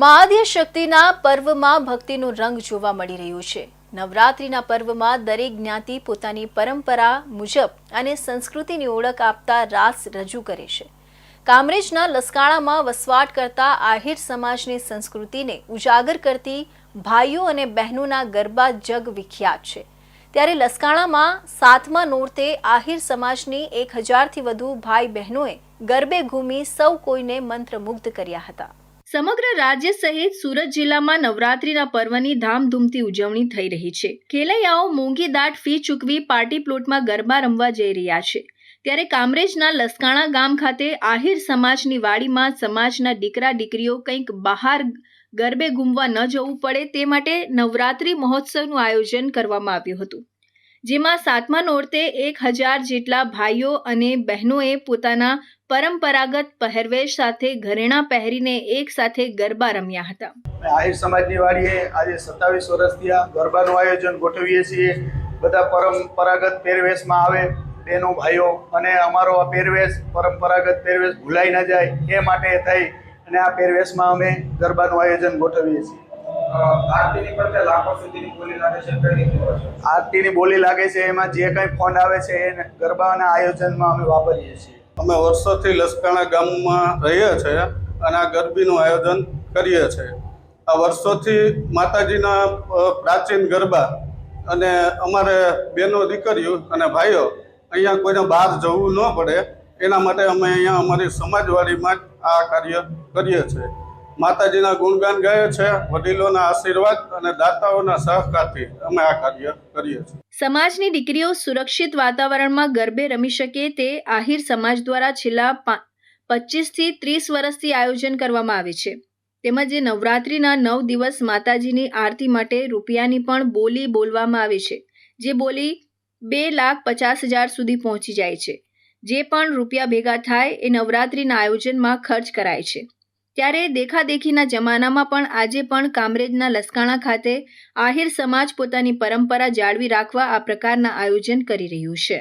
મહાદેવ શક્તિના પર્વમાં ભક્તિનો રંગ જોવા મળી રહ્યો છે. નવરાત્રિના પર્વમાં દરેક જ્ઞાતિ પોતાની પરંપરા મુજબ અને સંસ્કૃતિની ઓળખ આપતા રાસ રજૂ કરે છે. કામરેજના લસકાણામાં વસવાટ કરતા આહિર સમાજની સંસ્કૃતિને ઉજાગર કરતી ભાઈઓ અને બહેનોના ગરબા જગ વિખ્યાત છે. ત્યારે લસકાણામાં સાતમા નોરતે આહિર સમાજની એક હજારથી વધુ ભાઈ બહેનોએ ગરબે ઘૂમી સૌ કોઈને મંત્રમુગ્ધ કર્યા હતા. સમગ્ર રાજ્ય સહિત સુરત જિલ્લામાં નવરાત્રીના પર્વની ધામધૂમથી ઉજવણી થઈ રહી છે. ખેલૈયાઓ મોંઘી દાટ ફી ચૂકવી પાર્ટી પ્લોટમાં ગરબા રમવા જઈ રહ્યા છે. ત્યારે કામરેજના લસકાણા ગામ ખાતે આહિર સમાજની વાડીમાં સમાજના દીકરા દીકરીઓ કંઈક બહાર ગરબે ગુમવા ન જવું પડે તે માટે નવરાત્રી મહોત્સવનું આયોજન કરવામાં આવ્યું હતું. જેમાં સાતમા નોરતે એક હજાર જેટલા ભાઈઓ અને બહેનોએ પોતાના પરંપરાગત પહેરવેશ સાથે ઘરેણાં પહેરીને એક સાથે ગરબા રમ્યા હતા. આહિર સમાજની વાડીએ આજે સત્તાવીસ વર્ષથી આ ગરબાનું આયોજન ગોઠવીએ છીએ. બધા પરંપરાગત પહેરવેશમાં આવે બહેનો, ભાઈઓ અને અમારો આ પહેરવેશ પરંપરાગત પહેરવેશ ભૂલાઈ ન જાય એ માટે થઈ અને આ પહેરવેશમાં અમે ગરબાનું આયોજન ગોઠવીએ છીએ. આરતીની પડતે લાખો સુધીની બોલી લાગે છે કઈ રીતે હોય છે? આરતીની બોલી લાગે છે એમાં જે કંઈ ફંડ આવે છે એને ગરબાના આયોજનમાં અમે વાપરીએ છીએ. અમે વર્ષોથી લસકાણા ગામમાં રહીએ છીએ અને આ ગરબીનું આયોજન કરીએ છીએ. આ વર્ષોથી માતાજીના પ્રાચીન ગરબા અને અમારે બહેનો દીકરીઓ અને ભાઈઓ અહીંયા કોઈને બહાર જવું ન પડે. એના માટે અમે અહીંયા અમારી સમાજવાડીમાં જ આ કાર્ય કરીએ છીએ. માતાજીના ગુણગાન ગાઈએ છે, વડીલોના આશીર્વાદ અને દાતાઓના સહકારથી અમે આ કાર્ય કરીએ છીએ. સમાજની દીકરીઓ સુરક્ષિત વાતાવરણમાં ગરબે રમી શકે તે આહિર સમાજ દ્વારા છેલ્લા પચીસથી ત્રીસ વર્ષથી આયોજન કરવામાં આવે છે. તેમજ નવરાત્રિના નવ દિવસ માતાજીની આરતી માટે રૂપિયાની પણ બોલી બોલવામાં આવે છે, જે બોલી બે લાખ પચાસ હજાર સુધી પહોંચી જાય છે. જે પણ રૂપિયા ભેગા થાય એ નવરાત્રિના આયોજનમાં ખર્ચ કરાય છે. ત્યારે દેખાદેખીના જમાનામાં પણ આજે પણ કામરેજના લસકાણા ખાતે આહિર સમાજ પોતાની પરંપરા જાળવી રાખવા આ પ્રકારના આયોજન કરી રહ્યું છે.